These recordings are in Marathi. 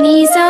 Nisa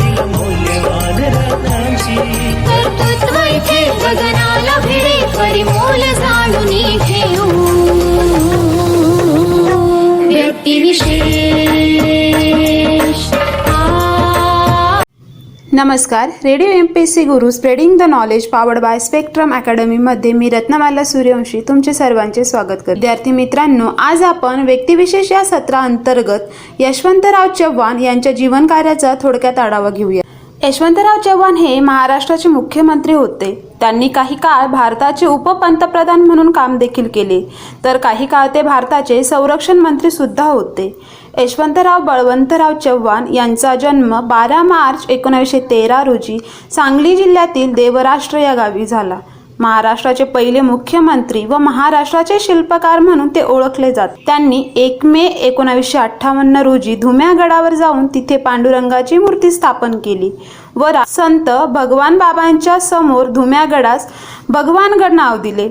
नमस्कार. Radio M P C Guru spreading the knowledge powered by Spectrum अकॅडमीमध्ये मी रत्नमाला सूर्यवंशी तुमचे सर्वांचे स्वागत करते. विद्यार्थी मित्रांनो आज आपण व्यक्तिविशेष या सत्राअंतर्गत यशवंतराव चव्हाण यांच्या जीवनकार्याचा थोडक्यात आढावा घेऊया. यशवंतराव चव्हाण हे महाराष्ट्राचे मुख्यमंत्री होते. त्यांनी काही काळ भारताचे उपपंतप्रधान म्हणून काम देखील केले. तर काही काळ ते भारताचे संरक्षण मंत्री सुद्धा होते. यशवंतराव बळवंतराव चव्हाण यांचा जन्म बारा मार्च एकोणीसशे तेरा रोजी सांगली जिल्ह्यातील देवराष्ट्र या गावी झाला. महाराष्ट्राचे पहिले मुख्यमंत्री व महाराष्ट्राचे शिल्पकार म्हणून ते ओळखले जात. त्यांनी एक मे एकोणावीसशे अठ्ठावन्न रोजी धुम्या गडावर जाऊन तिथे पांडुरंगाची मूर्ती स्थापन केली व संत भगवान बाबांच्या समोर धुम्यागडास भगवानगड नाव दिले.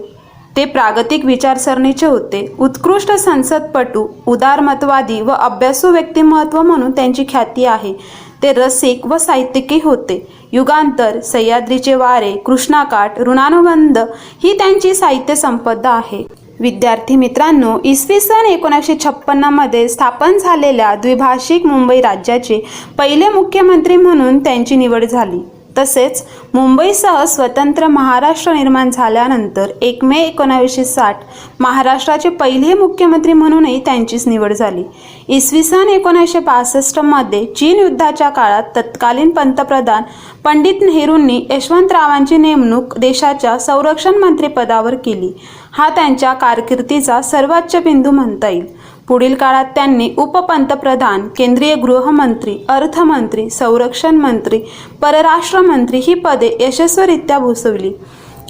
ते प्रागतिक विचारसरणीचे होते. उत्कृष्ट संसदपटू उदारमतवादी व अभ्यासू व्यक्तिमत्व म्हणून त्यांची ख्याती आहे. ते रसिक व साहित्यिकही होते. युगांतर सह्याद्रीचे वारे कृष्णाकाठ ऋणानुबंध ही त्यांची साहित्य संपदा आहे. विद्यार्थी मित्रांनो इसवी सन एकोणीसशे छप्पन्नमध्ये स्थापन झालेल्या द्विभाषिक मुंबई राज्याचे पहिले मुख्यमंत्री म्हणून त्यांची निवड झाली. तसेच मुंबईसह स्वतंत्र महाराष्ट्र निर्माण झाल्यानंतर एक मे एकोणावीसशे साठ महाराष्ट्राचे पहिले मुख्यमंत्री म्हणूनही त्यांचीच निवड झाली. इसवी सन एकोणीसशे बासष्टमध्ये चीन युद्धाच्या काळात तत्कालीन पंतप्रधान पंडित नेहरूंनी यशवंतरावांची नेमणूक देशाच्या संरक्षण मंत्रिपदावर केली. हा त्यांच्या कारकिर्दीचा सर्वोच्च बिंदू म्हणता येईल. पुढील काळात त्यांनी उपपंतप्रधान केंद्रीय गृहमंत्री अर्थमंत्री संरक्षण मंत्री परराष्ट्र मंत्री ही पदे यशस्वीरित्या भूसवली.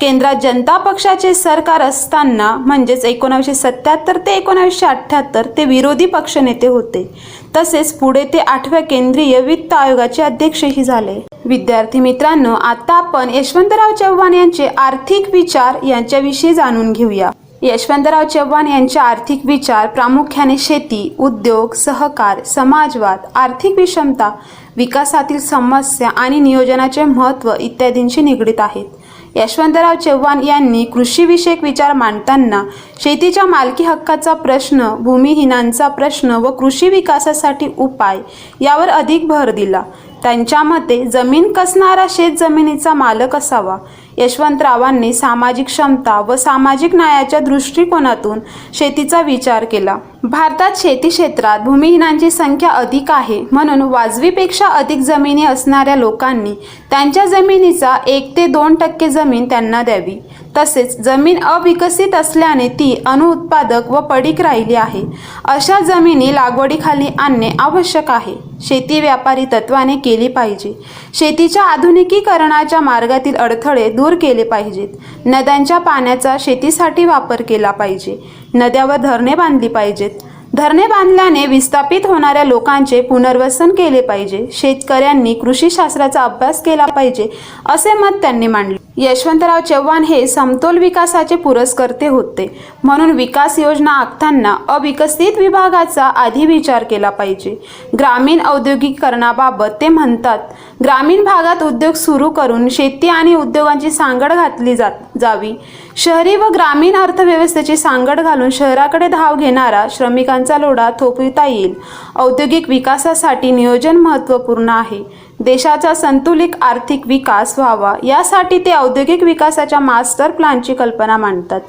केंद्रात जनता पक्षाचे सरकार असताना म्हणजेच एकोणावीसशे सत्याहत्तर ते एकोणावीसशे अठ्ठ्याहत्तर ते विरोधी पक्षनेते होते. तसेच पुढे ते आठव्या केंद्रीय वित्त आयोगाचे अध्यक्षही झाले. विद्यार्थी मित्रांनो आता आपण यशवंतराव चव्हाण यांचे आर्थिक विचार यांच्याविषयी जाणून घेऊया. यशवंतराव चव्हाण यांचे आर्थिक विचार प्रामुख्याने शेती उद्योग सहकार समाजवाद आर्थिक विषमता विकासातील समस्या आणि नियोजनाचे महत्त्व इत्यादींशी निगडीत आहेत. यशवंतराव चव्हाण यांनी कृषीविषयक विचार मांडताना शेतीच्या मालकी हक्काचा प्रश्न भूमिहीनांचा प्रश्न व कृषी विकासासाठी उपाय यावर अधिक भर दिला. त्यांच्या मते जमीन कसणारा शेत जमिनीचा मालक असावा यशवंतरावांनी सामाजिक क्षमता व सामाजिक न्यायाच्या दृष्टिकोनातून शेतीचा विचार केला. भारतात शेती क्षेत्रात भूमिहीनांची संख्या अधिक आहे. म्हणून वाजवीपेक्षा अधिक जमिनी असणाऱ्या लोकांनी त्यांच्या जमिनीचा एक ते दोन टक्के जमीन त्यांना द्यावी. तसेच जमीन अविकसित असल्याने ती अनुत्पादक व पडीक राहिली आहे. अशा जमिनी लागवडीखाली आणणे आवश्यक आहे. शेती व्यापारी तत्वाने केली पाहिजे. शेतीच्या आधुनिकीकरणाच्या मार्गातील अडथळे दूर केले पाहिजेत. नद्यांच्या पाण्याचा शेतीसाठी वापर केला पाहिजे. नद्यावर धरणे बांधली पाहिजेत. धरणे बांधल्याने विस्थापित होणाऱ्या लोकांचे पुनर्वसन केले पाहिजे. शेतकऱ्यांनी कृषीशास्त्राचा अभ्यास केला पाहिजे असे मत त्यांनी मांडले. यशवंतराव चव्हाण हे समतोल विकासाचे पुरस्कर्ते होते. म्हणून विकास योजना आखताना अविकसित विभागाचा आधी विचार केला पाहिजे. ग्रामीण औद्योगिकरणाबाबत ते म्हणतात ग्रामीण भागात उद्योग सुरू करून शेती आणि उद्योगांची सांगड घातली जात जावी. शहरी व ग्रामीण अर्थव्यवस्थेची सांगड घालून शहराकडे धाव घेणारा श्रमिकांचा लोढा थोपविता येईल. औद्योगिक विकासासाठी नियोजन महत्त्वपूर्ण आहे. देशाचा संतुलित आर्थिक विकास व्हावा यासाठी ते औद्योगिक विकासाच्या मास्टर प्लॅनची कल्पना मांडतात.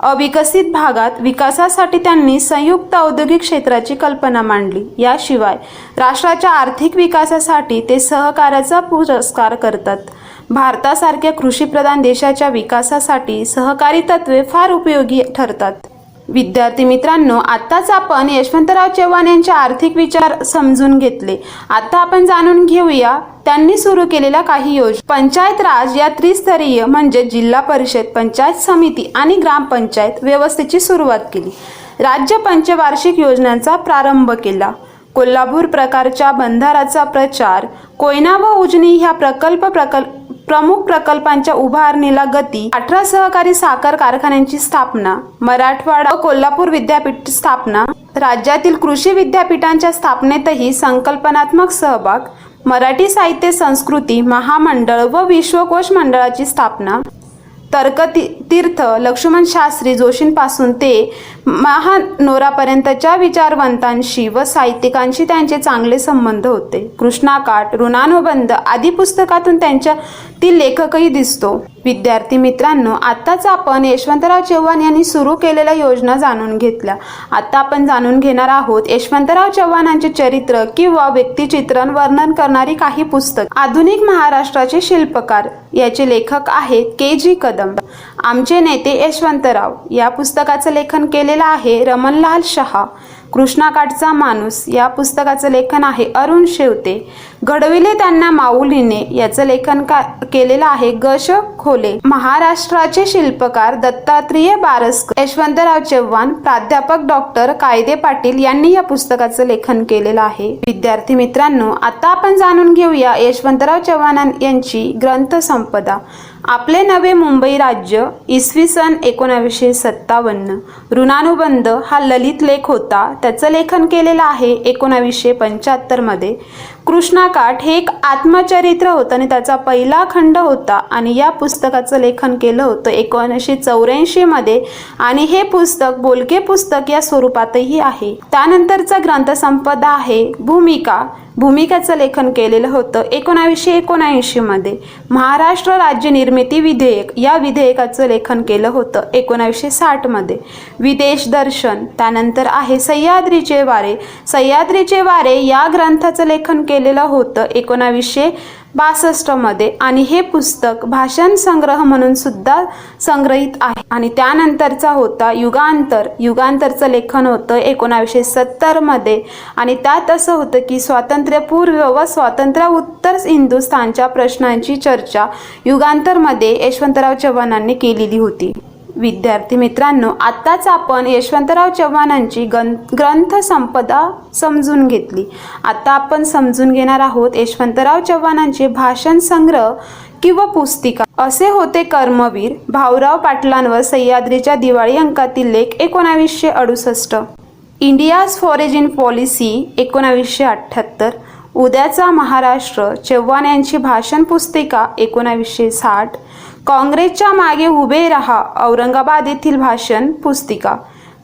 अविकसित भागात विकासासाठी त्यांनी संयुक्त औद्योगिक क्षेत्राची कल्पना मांडली. याशिवाय राष्ट्राच्या आर्थिक विकासासाठी ते सहकार्याचा पुरस्कार करतात. भारतासारख्या कृषीप्रधान देशाच्या विकासासाठी सहकारी तत्वे फार उपयोगी ठरतात. विद्यार्थी मित्रांनो आत्ताच आपण यशवंतराव चव्हाण यांचे आर्थिक विचार समजून घेतले. आता आपण जाणून घेऊया त्यांनी सुरू केलेल्या काही योजना. पंचायत राज या त्रिस्तरीय म्हणजे जिल्हा परिषद पंचायत समिती आणि ग्रामपंचायत व्यवस्थेची सुरुवात केली. राज्य पंचवार्षिक योजनांचा प्रारंभ केला. कोल्हापूर प्रकारच्या बंधाराचा प्रचार कोयना व उजनी ह्या प्रकल्प प्रकल्प प्रमुख प्रकल्पांच्या उभारणीला गती अठरा सहकारी साखर कारखान्यांची स्थापना मराठवाडा व कोल्हापूर विद्यापीठ स्थापना राज्यातील कृषी विद्यापीठांच्या स्थापनेतही संकल्पनात्मक सहभाग मराठी साहित्य संस्कृती महामंडळ व विश्वकोश मंडळाची स्थापना तर्कती तीर्थ लक्ष्मण शास्त्री जोशींपासून ते महानोरापर्यंतच्या विचारवंतांशी व साहित्यिकांशी त्यांचे चांगले संबंध होते. कृष्णाकाठ ऋणानुबंध आदी पुस्तकातून त्यांच्या ती लेखकही दिसतो. विद्यार्थी मित्रांनो आत्ताच आपण यशवंतराव चव्हाण यांनी सुरू केलेल्या योजना जाणून घेतल्या. आता आपण जाणून घेणार आहोत यशवंतराव चव्हाणांचे चरित्र किंवा व्यक्तिचित्रण वर्णन करणारी काही पुस्तक. आधुनिक महाराष्ट्राचे शिल्पकार. याचे लेखक आहेत के जी कदम. आमचे नेते यशवंतराव. या पुस्तकाचं लेखन केलेलं आहे रमणलाल शहा. कृष्णाकाठचा माणूस. या पुस्तकाचं लेखन आहे अरुण शेवते. घडविले त्यांना माऊलीने याचं लेखन का केलेलं आहे गश खोले. महाराष्ट्राचे शिल्पकार दत्तात्रेय बारसकर यशवंतराव चव्हाण प्राध्यापक डॉक्टर कायदे पाटील यांनी या पुस्तकाचं लेखन केलेलं आहे. विद्यार्थी मित्रांनो आता आपण जाणून घेऊया यशवंतराव चव्हाण यांची ग्रंथसंपदा. आपले नवे मुंबई राज्य इसवी सन एकोणावीसशे सत्तावन्न. ऋणानुबंध हा ललित लेख होता. त्याचं लेखन केलेलं आहे एकोणावीसशे पंच्याहत्तरमध्ये. कृष्णाकाठ हे एक आत्मचरित्र होतं आणि त्याचा पहिला खंड होता. आणि या पुस्तकाचं लेखन केलं होतं एकोणीसशे चौऱ्याऐंशीमध्ये आणि हे पुस्तक बोलके पुस्तक या स्वरूपातही आहे. त्यानंतरचा ग्रंथसंपदा आहे. भूमिका भूमिकेचं लेखन केलेलं होतं. एकोणावीसशे एकोणऐंशीमध्ये महाराष्ट्र राज्य निर्मिती विधेयक या विधेयकाचं लेखन केलं होतं. एकोणावीसशे साठमध्ये विदेश दर्शन त्यानंतर आहे सह्याद्रीचे वारे. सह्याद्रीचे वारे या ग्रंथाचं लेखन केलेलं होतं. एकोणावीसशे बासष्टमध्ये. आणि हे पुस्तक भाषण संग्रह म्हणून सुद्धा संग्रहित आहे. आणि त्यानंतरचा होता युगांतर. युगांतरचं लेखन होतं एकोणावीसशे सत्तरमध्ये. आणि त्यात असं होतं की स्वातंत्र्यपूर्व व स्वातंत्र्य उत्तर हिंदुस्थानच्या प्रश्नांची चर्चा युगांतरमध्ये यशवंतराव चव्हाणांनी केलेली होती. विद्यार्थी मित्रांनो आत्ताच आपण यशवंतराव चव्हाणांची गं ग्रंथसंपदा समजून घेतली. आता आपण समजून घेणार आहोत यशवंतराव चव्हाणांचे भाषण संग्रह किंवा पुस्तिका. असे होते कर्मवीर भाऊराव पाटलांवर सह्याद्रीच्या दिवाळी अंकातील लेख एकोणावीसशे अडुसष्ट. इंडियाज फॉरेजिन पॉलिसी एकोणावीसशे अठ्ठ्याहत्तर. उद्याचा महाराष्ट्र चव्हाण यांची भाषण पुस्तिका एकोणावीसशे साठ. काँग्रेसच्या मागे उभे रहा औरंगाबाद येथील भाषण पुस्तिका.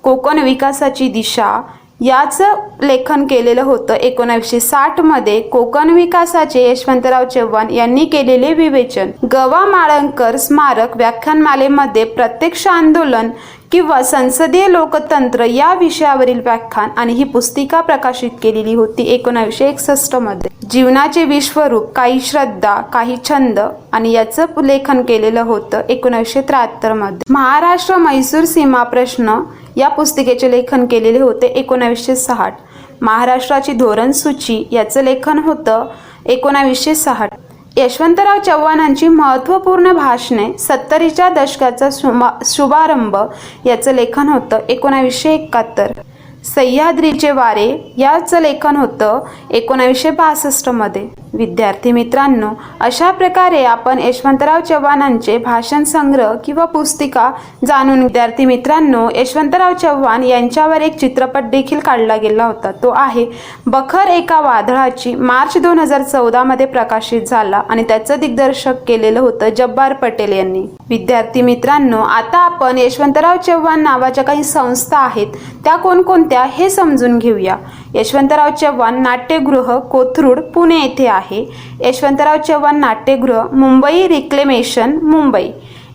कोकण विकासाची दिशा याचं लेखन केलेलं होतं एकोणावीसशे साठमध्ये कोकण विकासाचे यशवंतराव चव्हाण यांनी केलेले विवेचन. गवा माळंकर स्मारक व्याख्यानमालेमध्ये प्रत्यक्ष आंदोलन किंवा संसदीय लोकतंत्र या विषयावरील व्याख्यान आणि ही पुस्तिका प्रकाशित केलेली होती एकोणावीसशे एकसष्टमध्ये जीवनाचे विश्वरूप काही श्रद्धा काही छंद आणि याचं लेखन केलेलं होतं एकोणीसशे त्र्याहत्तरमध्ये महाराष्ट्र मैसूर सीमा प्रश्न या पुस्तिकेचे लेखन केलेले होते एकोणावीसशे साठ. महाराष्ट्राची धोरण सूची याचं लेखन होतं एकोणावीसशे साठ. यशवंतराव चव्हाणांची महत्त्वपूर्ण भाषणे सत्तरीच्या दशकाचा शुमा शुभारंभ याचं लेखन होतं एकोणावीसशे एकाहत्तर. सह्याद्रीचे वारे याचं लेखन होतं एकोणावीसशे बासष्टमध्ये. विद्यार्थी मित्रांनो अशा प्रकारे आपण यशवंतराव चव्हाणांचे भाषण संग्रह किंवा पुस्तिका जाणून विद्यार्थी मित्रांनो यशवंतराव चव्हाण यांच्यावर एक चित्रपट देखील काढला गेला होता. तो आहे बखर एका वादळाची मार्च दोन हजार चौदामध्ये प्रकाशित झाला आणि त्याचं दिग्दर्शक केलेलं होतं जब्बार पटेल यांनी. विद्यार्थी मित्रांनो आता आपण यशवंतराव चव्हाण नावाच्या काही संस्था आहेत त्या कोणकोणत्या हे समजून घेऊया. यशवंतराव चव्हाण नाट्यगृह कोथरूड पुणे येथे आहे. यशवंतराव चव्हाण नाट्यगृह मुंबई रिक्लेमेशन मुंबई.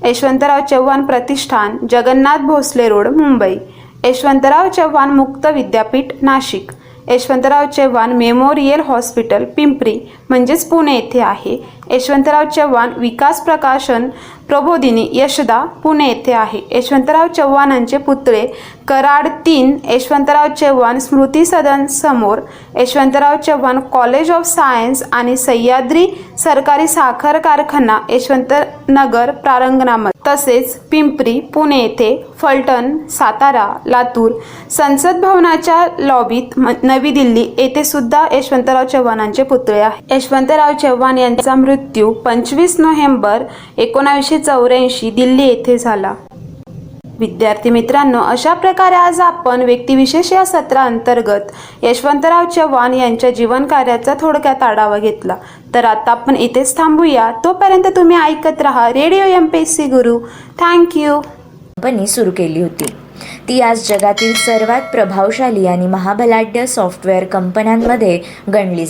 यशवंतराव चव्हाण प्रतिष्ठान जगन्नाथ भोसले रोड मुंबई. यशवंतराव चव्हाण मुक्त विद्यापीठ नाशिक. यशवंतराव चव्हाण मेमोरियल हॉस्पिटल पिंपरी म्हणजेच पुणे येथे आहे. यशवंतराव चव्हाण विकास प्रकाशन प्रबोधिनी यशदा पुणे येथे आहे. यशवंतराव चव्हाणांचे पुतळे कराड तीन यशवंतराव चव्हाण स्मृती सदन समोर Yashwantrao Chavan college of science आणि सह्याद्री सरकारी साखर कारखाना यशवंतनगर प्रारंगणामध्ये तसेच पिंपरी पुणे येथे फलटण सातारा लातूर संसद भवनाच्या लॉबीत म- नवी दिल्ली येथे सुद्धा यशवंतराव चव्हाणांचे पुतळे आहे यशवंतराव चव्हाण यांचा मृत्यू पंचवीस नोव्हेंबर एकोणावीसशे चौऱ्याऐंशी दिल्ली येथे झाला. विद्यार्थी मित्रांनो अशा प्रकारे आज आपण व्यक्तिविशेष या सत्राअंतर्गत यशवंतराव चव्हाण यांच्या जीवन कार्याचा थोडक्यात आढावा घेतला. तर आता आपण इथेच थांबूया. तोपर्यंत तुम्ही ऐकत राहा radio M P S C Guru thank you company सुरू केली होती. ती आज जगातील सर्वात प्रभावशाली आणि महाबलाढ्य सॉफ्टवेअर कंपन्यांमध्ये गणली